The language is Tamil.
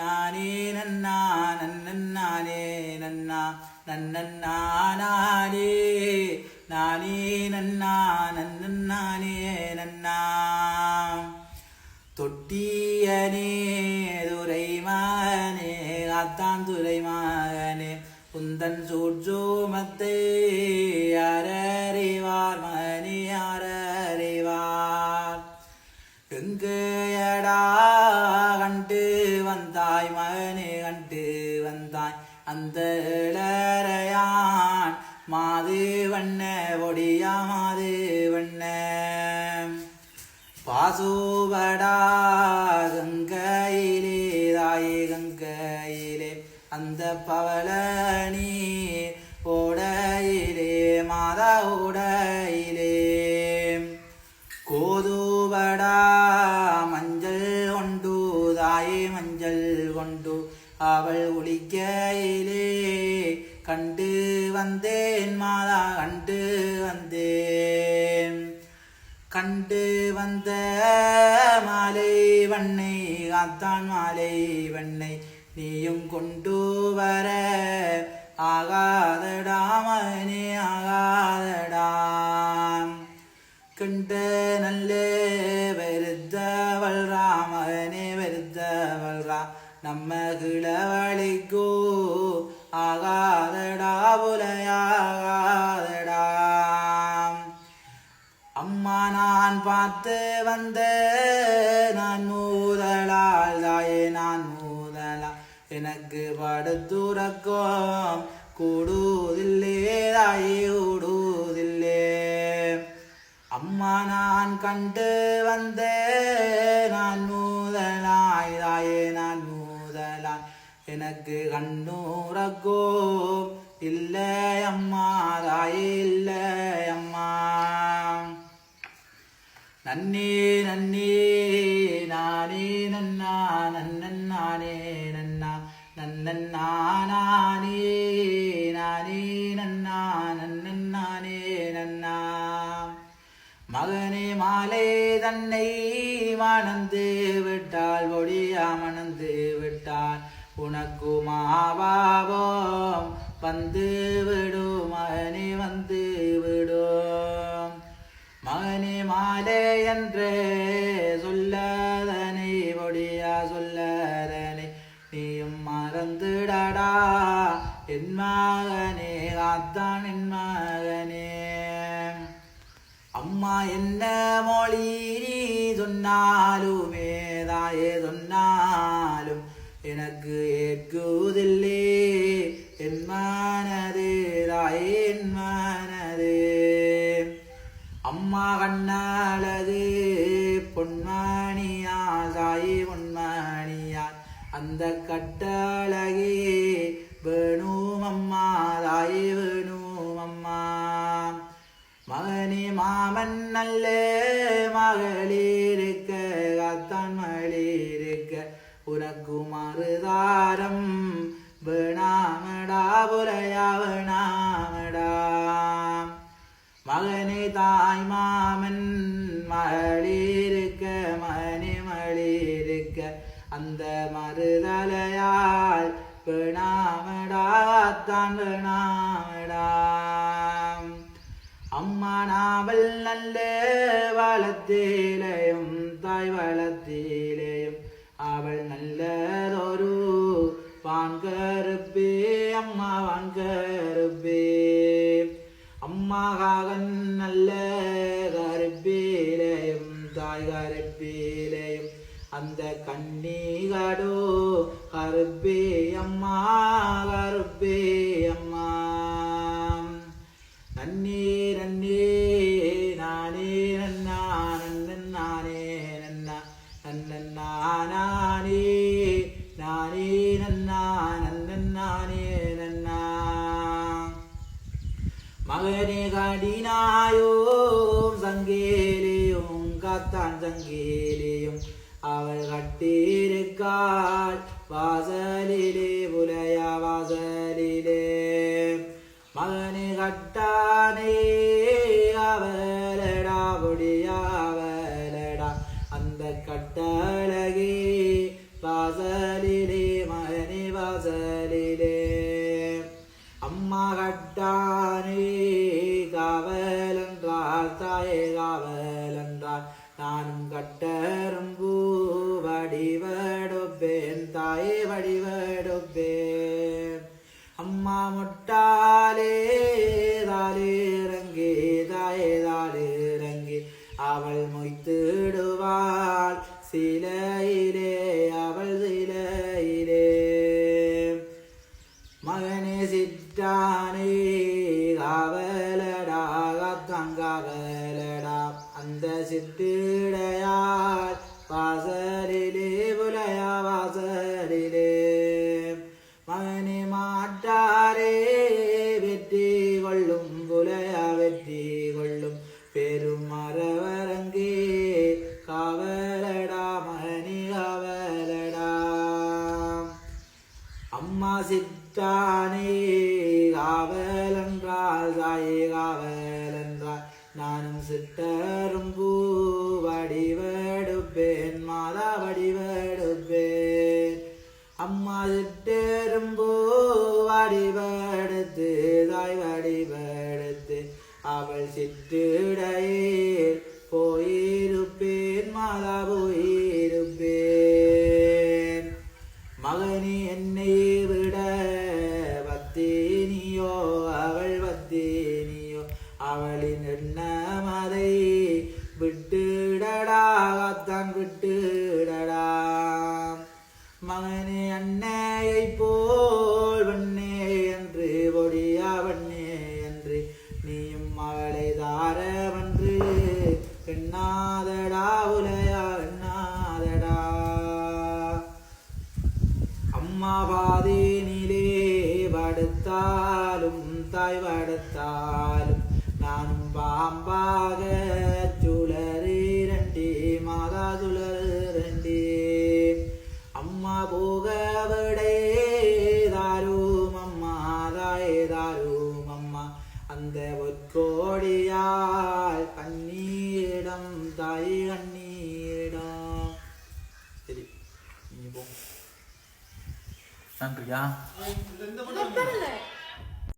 நானே நன்னா நன்னன்னானே நன்னா நன்னன்னானே நானே நன்னா நன்னன்னானே நன்னா. தொட்டியனே துரைமானே காத்தான் துரை மகனே உந்தன் சூட்சோமத்தை அந்த பவள நீர் ஓடையிலே மாதா ஓடையிலே. கோதுபடா மஞ்சள் கொண்டு தாயே மஞ்சள் கொண்டு அவள் ஒளிக்கையிலே கண்டு வந்தேன் மாதா கண்டு வந்தேன். கண்டு வந்த மாலை வண்ணை காத்தான் மாலை வண்ணை. நீயும் கொண்டு வர ஆகாதடா மகனே ஆகாதடா கண்ட நல்ல வருத்தவள் ராமகனே வருத்தவள் ரா நம்ம கிளவழிக்கோ ஆகாதடா புலையாகாதடா அம்மா நான் பார்த்து வந்த நான் மூதலால் தாயே நான் மூதலா எனக்கு படுத்துறக்கம் கூடுதில்லே தாயே கூடுதில்லே அம்மா நான் கண்டு வந்த நான் மூதலாய் தாயே நான் மூதலாய் எனக்கு கண்ணூரக்கோ இல்லை அம்மா தாயே இல்லை மகனே மாலை தன்னை மணந்து விட்டால் ஒடியா மணந்து விட்டால் உனக்கு மாபாவோம் வந்து விடும் மகனே வந்து விடும். மகனே மாலே என்று சொல்லதனை ஒடியா சொல்லதனை நீயும் மறந்துடடா என் மகனே காத்தான் என் மகனே. அம்மா என்ன மொழி நீ சொன்னாலும் ஏதாயே சொன்னாலும் எனக்கு ஏற்குதில்லே என் மனது தாயே என் மனதே. அம்மா கண்ணாலது பொன்மணியால் தாயே பொன்மணியால். அந்த கட்டழகே வேணும் அம்மா தாயே மகனே மாமன் நல்ல மகளிருக்க காத்தான் மகளிருக்க. உனக்கு மறுதாரம் வேணாமடா புலையா வேணாமடா மகனே தாய் மாமன் மகளிருக்க மகனே மகளிருக்க அந்த மறுதலையால் வேணாமடா தான் வேணாமடா அம்மா நாவல் நல்ல வளத்திலேயும் தாய் வளத்திலேயும் அவள் நல்லதொரு வான்கருப்பே அம்மா வான்கருப்பே. அம்மா காகன் நல்ல கருப்பிலேயும் தாய் கருப்பிலேயும் அந்த கண்ணீகடோ கருப்பே அம்மா கருப்பே. கடினாயோம் சங்கேலியும் காத்தான் சங்கேலியும். அவள் கட்டியிருக்காள் வாசலிலே. வடிவடுப்பேன் தாயே வடிவடுப்பேன் அம்மா முட்டாலே தாலே இறங்கி தாயே தாலே இறங்கி அவள் மொய்த்திடுவாள் சிலையிலே சித்தானே காவல் என்றால் தாயே காவல் என்றால் நானும் சிட்டரும்பூ வடிவெடுப்பேன் மாதா வடிவெடுப்பேன். அம்மா சிட்டெரும்பூ வடிவெடுத்து தாய் வடிவெடுத்து அவள் சிற்றிடையில் அவளை தாரவன்று எண்ணாதடா அந்த ஒற்கோடியால் கண்ணீரிடம் தாய் கண்ணீரிடம். சரி நீங்க போ நன்றியா?